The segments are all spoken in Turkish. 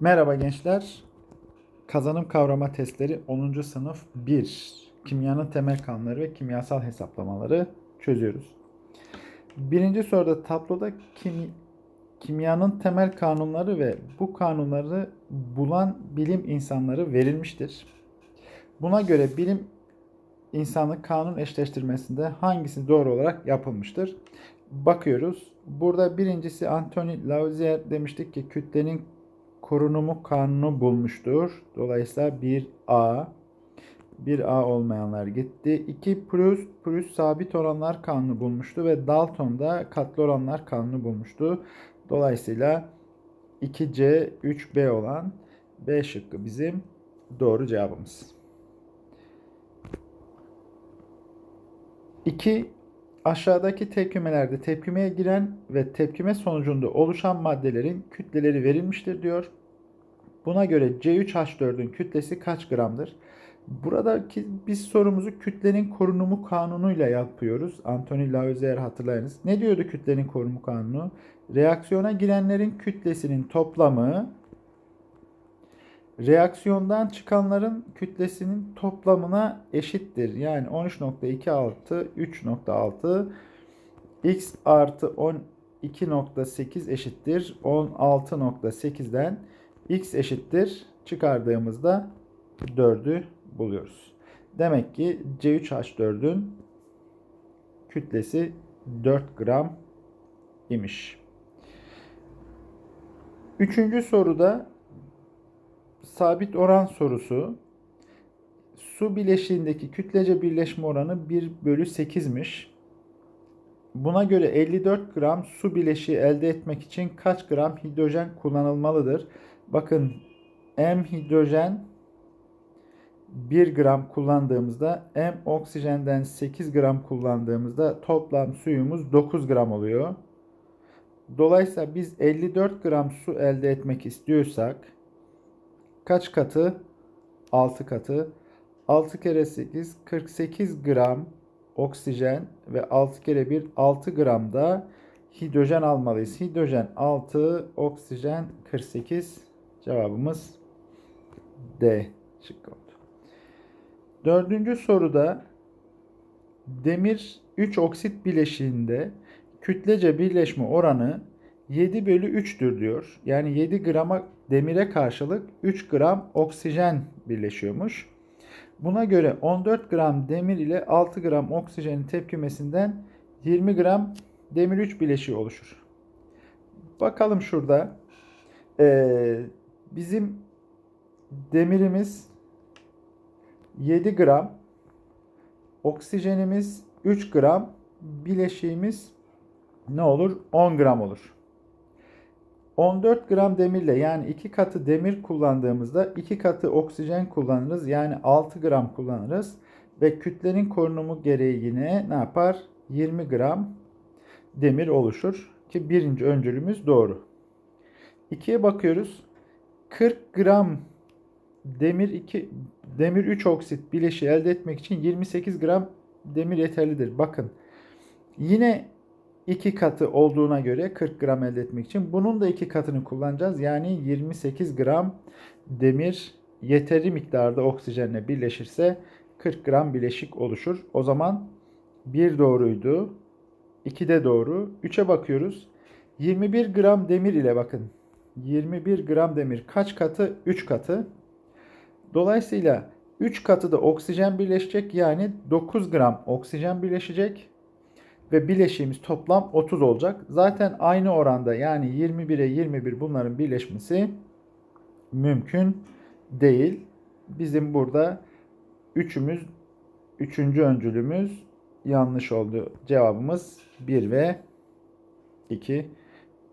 Merhaba gençler. Kazanım kavrama testleri 10. sınıf 1. Kimyanın temel kanunları ve kimyasal hesaplamaları çözüyoruz. Birinci soruda tabloda kimi, kimyanın temel kanunları ve bu kanunları bulan bilim insanları verilmiştir. Buna göre bilim insanı kanun eşleştirmesinde hangisi doğru olarak yapılmıştır? Bakıyoruz. Burada birincisi Anthony Lavoisier demiştik ki kütlenin korunumu kanunu bulmuştur. Dolayısıyla 1A 1A olmayanlar gitti. 2 Proust, Proust sabit oranlar kanunu bulmuştu ve Dalton da katlı oranlar kanunu bulmuştu. Dolayısıyla 2C 3B olan B şıkkı bizim doğru cevabımız. 2. Aşağıdaki tepkimelerde tepkimeye giren ve tepkime sonucunda oluşan maddelerin kütleleri verilmiştir diyor. Buna göre C3H4'ün kütlesi kaç gramdır? Buradaki biz sorumuzu kütlenin korunumu kanunuyla yapıyoruz. Anthony Lavoisier hatırlayınız. Ne diyordu kütlenin korunumu kanunu? Reaksiyona girenlerin kütlesinin toplamı reaksiyondan çıkanların kütlesinin toplamına eşittir. Yani 13.26 3.6 x artı 12.8 eşittir. 16.8'den x eşittir. Çıkardığımızda 4'ü buluyoruz. Demek ki C3H4'ün kütlesi 4 gram imiş. Üçüncü soruda sabit oran sorusu. Su bileşiğindeki kütlece birleşme oranı 1 bölü 8'miş. Buna göre 54 gram su bileşiği elde etmek için kaç gram hidrojen kullanılmalıdır? Bakın M hidrojen 1 gram kullandığımızda M oksijenden 8 gram kullandığımızda toplam suyumuz 9 gram oluyor. Dolayısıyla biz 54 gram su elde etmek istiyorsak kaç katı? 6 katı. 6 kere 8 48 gram oksijen ve 6 kere 1 6 gram da hidrojen almalıyız. Hidrojen 6, oksijen 48. Cevabımız D şıkkı oldu. Dördüncü soruda demir 3 oksit bileşiğinde kütlece birleşme oranı 7 bölü 3'tür diyor. Yani 7 grama demire karşılık 3 gram oksijen birleşiyormuş. Buna göre 14 gram demir ile 6 gram oksijenin tepkimesinden 20 gram demir 3 bileşiği oluşur. Bakalım şurada. Ee, bizim demirimiz 7 gram, oksijenimiz 3 gram, bileşiğimiz ne olur? 10 gram olur. 14 gram demirle yani 2 katı demir kullandığımızda 2 katı oksijen kullanırız. Yani 6 gram kullanırız. Ve kütlenin korunumu gereği yine ne yapar? 20 gram demir oluşur. Ki birinci öncülümüz doğru. 2'ye bakıyoruz. 40 gram demir 2 demir 3 oksit bileşiği elde etmek için 28 gram demir yeterlidir. Bakın yine iki katı olduğuna göre 40 gram elde etmek için bunun da iki katını kullanacağız. Yani 28 gram demir yeteri miktarda oksijenle birleşirse 40 gram bileşik oluşur. O zaman 1 doğruydu. 2 de doğru. 3'e bakıyoruz. 21 gram demir ile bakın. 21 gram demir kaç katı? 3 katı. Dolayısıyla 3 katı da oksijen birleşecek. Yani 9 gram oksijen birleşecek ve bileşiğimiz toplam 30 olacak. Zaten aynı oranda yani 21'e 21 bunların birleşmesi mümkün değil. Bizim burada üçümüz, üçüncü öncülümüz yanlış oldu. Cevabımız 1 ve 2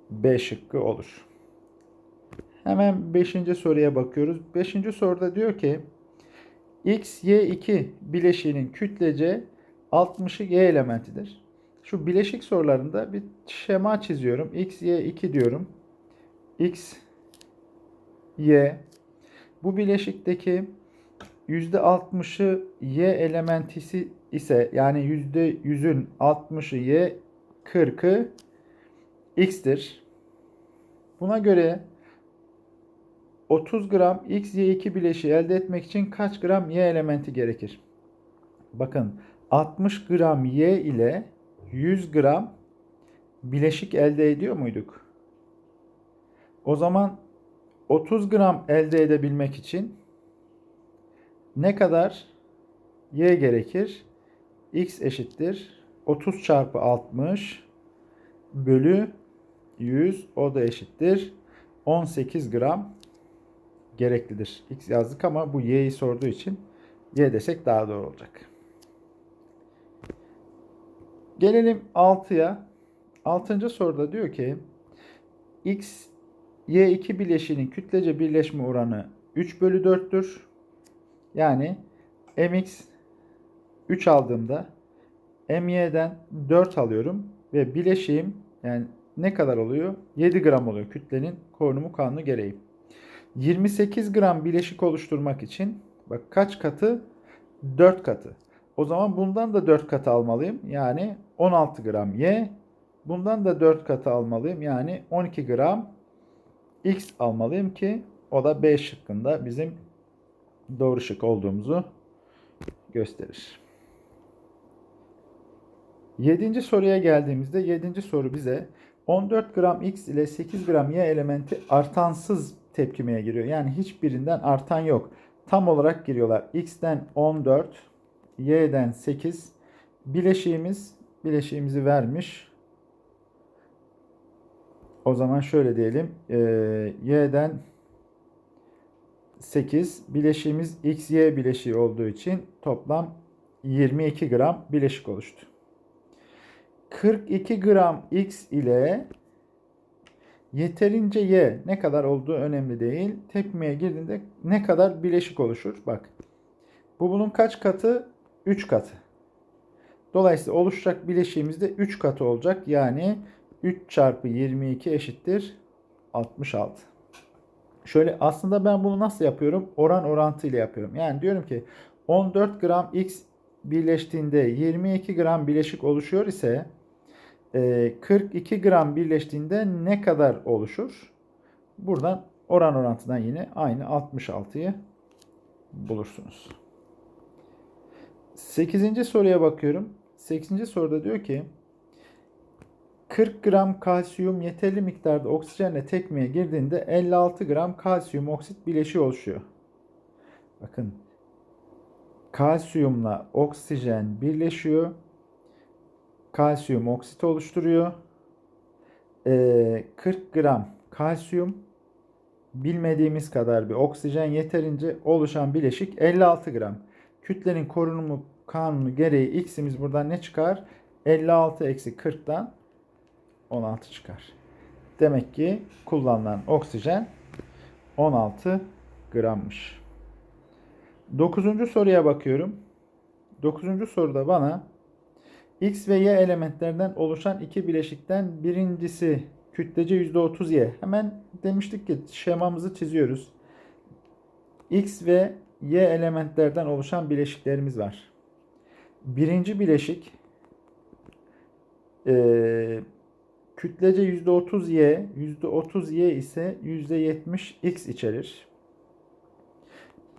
B şıkkı olur. Hemen 5. soruya bakıyoruz. 5. soruda diyor ki X, Y2 bileşiğinin kütlece 60'ı Y elementidir. Şu bileşik sorularında bir şema çiziyorum. X, Y, 2 diyorum. X, Y. Bu bileşikteki %60'ı Y elementisi ise yani %100'ün 60'ı Y, 40'ı X'tir. Buna göre 30 gram X, Y2 bileşiği elde etmek için kaç gram Y elementi gerekir? Bakın 60 gram Y ile 100 gram bileşik elde ediyor muyduk? O zaman 30 gram elde edebilmek için ne kadar Y gerekir? X eşittir 30 çarpı 60 bölü 100 o da eşittir 18 gram gereklidir. X yazdık ama bu y'yi sorduğu için y desek daha doğru olacak. Gelelim 6'ya. 6. soruda diyor ki x y2 bileşiğinin kütlece birleşme oranı 3 bölü 4'tür. Yani mx 3 aldığımda my'den 4 alıyorum ve bileşiğim yani ne kadar oluyor? 7 gram oluyor kütlenin korunumu kanunu gereği. 28 gram bileşik oluşturmak için bak kaç katı? 4 katı. O zaman bundan da 4 katı almalıyım. Yani 16 gram Y. Bundan da 4 katı almalıyım. Yani 12 gram X almalıyım ki o da B şıkkında bizim doğru şık olduğumuzu gösterir. Yedinci soruya geldiğimizde yedinci soru bize 14 gram X ile 8 gram Y elementi artansız tepkimeye giriyor. Yani hiçbirinden artan yok. Tam olarak giriyorlar. X'ten 14, Y'den 8. Bileşiğimiz bileşiğimizi vermiş. O zaman şöyle diyelim. Ee, Y'den 8. Bileşiğimiz X, Y bileşiği olduğu için toplam 22 gram bileşik oluştu. 42 gram X ile yeterince Y ne kadar olduğu önemli değil. Tepmeye girdiğinde ne kadar bileşik oluşur? Bak. Bu bunun kaç katı? 3 katı. Dolayısıyla oluşacak bileşiğimiz de 3 katı olacak. Yani 3 çarpı 22 eşittir 66. Şöyle aslında ben bunu nasıl yapıyorum? Oran orantı ile yapıyorum. Yani diyorum ki 14 gram X birleştiğinde 22 gram bileşik oluşuyor ise 42 gram birleştiğinde ne kadar oluşur? Buradan oran orantıdan yine aynı 66'yı bulursunuz. 8. soruya bakıyorum. 8. soruda diyor ki 40 gram kalsiyum yeterli miktarda oksijenle tekmeye girdiğinde 56 gram kalsiyum oksit bileşiği oluşuyor. Bakın kalsiyumla oksijen birleşiyor. Kalsiyum oksit oluşturuyor. Ee, 40 gram kalsiyum bilmediğimiz kadar bir oksijen yeterince oluşan bileşik 56 gram. Kütlenin korunumu kanunu gereği x'imiz buradan ne çıkar? 56 eksi 40'dan 16 çıkar. Demek ki kullanılan oksijen 16 grammış. Dokuzuncu soruya bakıyorum. Dokuzuncu soruda bana X ve Y elementlerden oluşan iki bileşikten birincisi kütlece %30Y. Hemen demiştik ki şemamızı çiziyoruz. X ve Y elementlerden oluşan bileşiklerimiz var. Birinci bileşik e, kütlece %30Y, %30Y ise %70X içerir.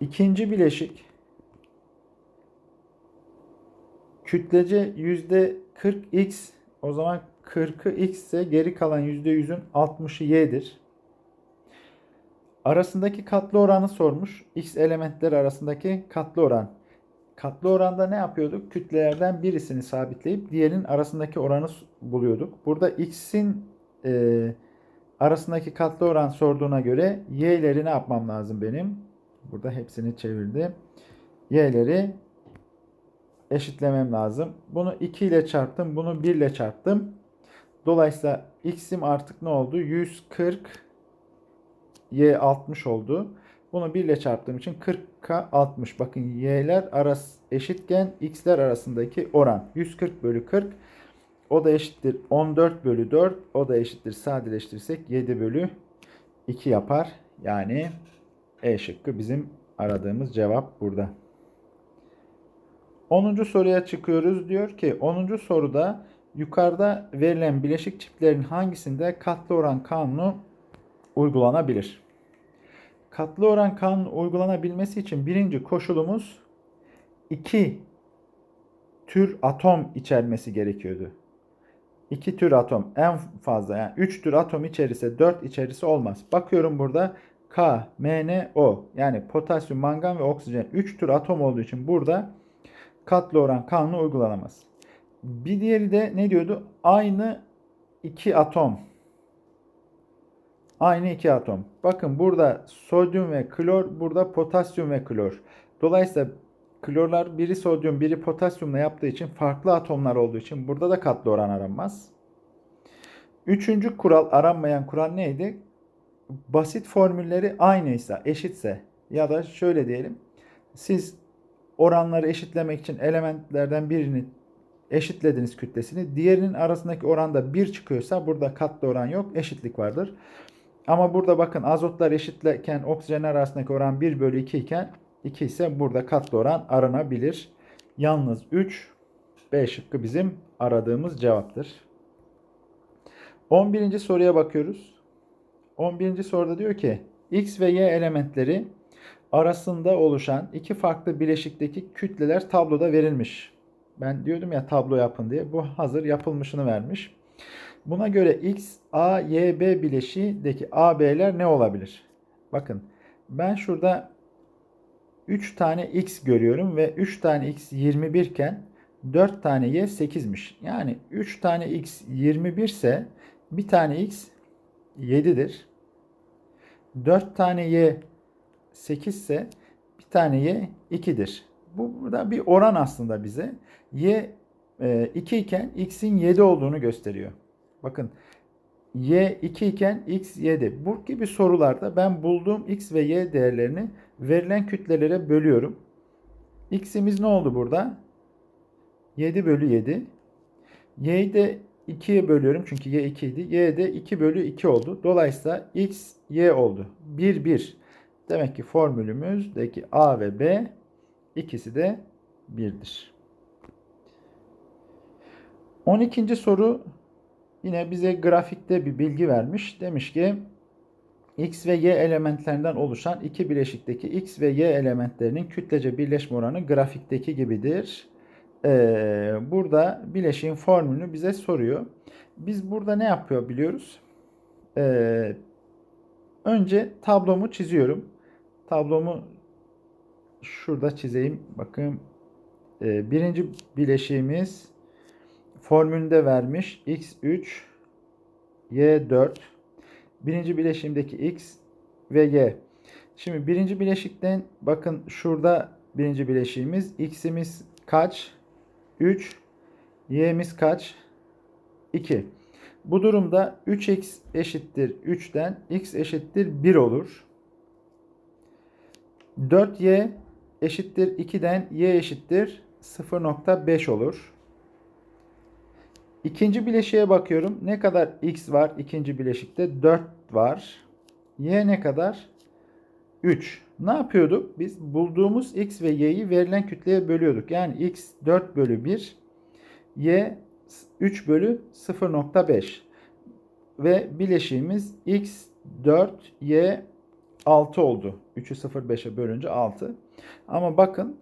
İkinci bileşik kütlece %40X o zaman 40'ı X ise geri kalan %100'ün 60'ı Y'dir. Arasındaki katlı oranı sormuş. X elementler arasındaki katlı oran. Katlı oranda ne yapıyorduk? Kütlelerden birisini sabitleyip diğerinin arasındaki oranı buluyorduk. Burada X'in e, arasındaki katlı oran sorduğuna göre Y'leri ne yapmam lazım benim? Burada hepsini çevirdim. Y'leri eşitlemem lazım. Bunu 2 ile çarptım. Bunu 1 ile çarptım. Dolayısıyla x'im artık ne oldu? 140 y 60 oldu. Bunu 1 ile çarptığım için 40'a 60. Bakın y'ler arası eşitken x'ler arasındaki oran 140 bölü 40. O da eşittir 14 bölü 4. O da eşittir sadeleştirirsek 7 bölü 2 yapar. Yani E şıkkı bizim aradığımız cevap burada. 10. soruya çıkıyoruz. Diyor ki 10. soruda yukarıda verilen bileşik çiftlerin hangisinde katlı oran kanunu uygulanabilir? Katlı oran kanunu uygulanabilmesi için birinci koşulumuz iki tür atom içermesi gerekiyordu. İki tür atom en fazla yani 3 tür atom içerirse 4 içerisi olmaz. Bakıyorum burada K, M, N, O yani potasyum, mangan ve oksijen 3 tür atom olduğu için burada katlı oran kanunu uygulanamaz. Bir diğeri de ne diyordu? Aynı iki atom. Aynı iki atom. Bakın burada sodyum ve klor, burada potasyum ve klor. Dolayısıyla klorlar biri sodyum, biri potasyumla yaptığı için farklı atomlar olduğu için burada da katlı oran aranmaz. Üçüncü kural aranmayan kural neydi? Basit formülleri aynıysa, eşitse ya da şöyle diyelim. Siz oranları eşitlemek için elementlerden birini eşitlediniz kütlesini. Diğerinin arasındaki oranda 1 çıkıyorsa burada katlı oran yok, eşitlik vardır. Ama burada bakın azotlar eşitleken oksijenler arasındaki oran 1 bölü 2 iken 2 ise burada katlı oran aranabilir. Yalnız 3 B şıkkı bizim aradığımız cevaptır. 11. soruya bakıyoruz. 11. soruda diyor ki X ve Y elementleri arasında oluşan iki farklı bileşikteki kütleler tabloda verilmiş. Ben diyordum ya tablo yapın diye. Bu hazır yapılmışını vermiş. Buna göre X, A, Y, B bileşiğindeki A, B'ler ne olabilir? Bakın ben şurada 3 tane X görüyorum ve 3 tane X 21 iken 4 tane Y 8'miş. Yani 3 tane X 21 ise bir tane X 7'dir. 4 tane Y 8 ise bir tane Y 2'dir. Bu burada bir oran aslında bize. Y 2 iken X'in 7 olduğunu gösteriyor. Bakın y 2 iken x 7. Bu gibi sorularda ben bulduğum x ve y değerlerini verilen kütlelere bölüyorum. x'imiz ne oldu burada? 7 bölü 7. y'yi de 2'ye bölüyorum çünkü y 2 idi. y de 2 bölü 2 oldu. Dolayısıyla x y oldu. 1 1. Demek ki formülümüzdeki a ve b ikisi de 1'dir. 12. soru Yine bize grafikte bir bilgi vermiş. Demiş ki X ve Y elementlerinden oluşan iki bileşikteki X ve Y elementlerinin kütlece birleşme oranı grafikteki gibidir. Ee, burada bileşiğin formülünü bize soruyor. Biz burada ne yapıyor biliyoruz? Ee, önce tablomu çiziyorum. Tablomu şurada çizeyim. Bakın ee, birinci bileşiğimiz formülünde vermiş. X3, Y4. Birinci bileşimdeki X ve Y. Şimdi birinci bileşikten bakın şurada birinci bileşiğimiz. X'imiz kaç? 3. Y'miz kaç? 2. Bu durumda 3x eşittir 3'ten x eşittir 1 olur. 4y eşittir 2'den y eşittir 0.5 olur. İkinci bileşiğe bakıyorum. Ne kadar x var ikinci bileşikte? 4 var. Y ne kadar? 3. Ne yapıyorduk? Biz bulduğumuz x ve y'yi verilen kütleye bölüyorduk. Yani x 4 bölü 1, y 3 bölü 0.5. Ve bileşiğimiz x 4, y 6 oldu. 3'ü 0.5'e bölünce 6. Ama bakın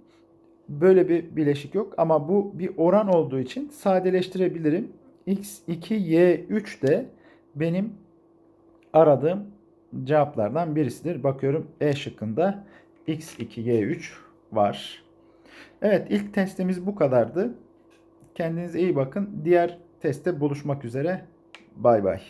böyle bir bileşik yok ama bu bir oran olduğu için sadeleştirebilirim. x2 y3 de benim aradığım cevaplardan birisidir. Bakıyorum E şıkkında x2 y3 var. Evet ilk testimiz bu kadardı. Kendinize iyi bakın. Diğer testte buluşmak üzere. Bay bay.